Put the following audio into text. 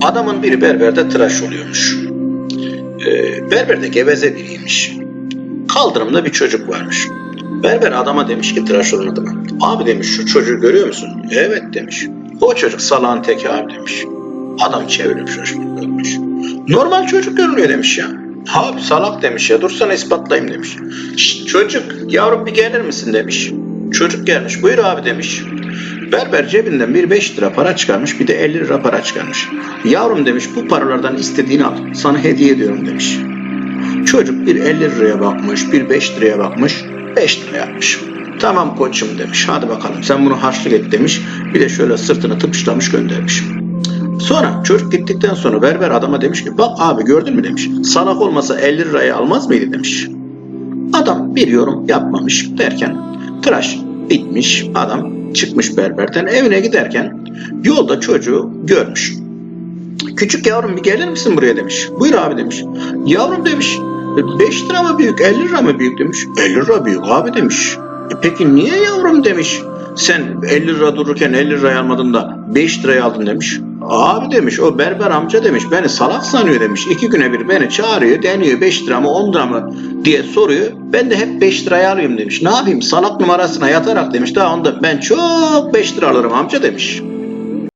Adamın biri berberde tıraş oluyormuş. Ee, berber de geveze biriymiş. Kaldırımda bir çocuk varmış. Berber adama demiş ki tıraş olan adama. Abi demiş şu çocuğu görüyor musun? Evet demiş. O çocuk salağın teki abi demiş. Adam çevirip şaşırıp görmüş. Normal çocuk görünüyor demiş ya. Abi salak demiş ya dursana ispatlayayım demiş. Şşt çocuk yavrum bir gelir misin demiş. Çocuk gelmiş buyur abi demiş. Berber cebinden bir 5 lira para çıkarmış bir de 50 lira para çıkarmış. Yavrum demiş bu paralardan istediğini al sana hediye ediyorum demiş. Çocuk bir 50 liraya bakmış, bir 5 liraya bakmış, 5 lira yapmış. Tamam koçum demiş, hadi bakalım sen bunu harçlık et demiş. Bir de şöyle sırtını tıpışlamış göndermiş. Sonra çocuk gittikten sonra berber adama demiş ki bak abi gördün mü demiş. Salak olmasa 50 lirayı almaz mıydı demiş. Adam bir yorum yapmamış derken tıraş bitmiş adam çıkmış berberden evine giderken yolda çocuğu görmüş. Küçük yavrum bir gelir misin buraya demiş. Buyur abi demiş. Yavrum demiş 5 lira mı büyük 50 lira mı büyük demiş. 50 lira büyük abi demiş. E peki niye yavrum demiş. Sen 50 lira dururken 50 lirayı almadın da 5 liraya aldın demiş. Abi demiş o berber amca demiş beni salak sanıyor demiş. İki güne bir beni çağırıyor deniyor 5 lira mı 10 lira mı diye soruyor. Ben de hep 5 liraya alıyorum demiş. Ne yapayım salak numarasına yatarak demiş. Daha onda ben çok 5 lira alırım amca demiş.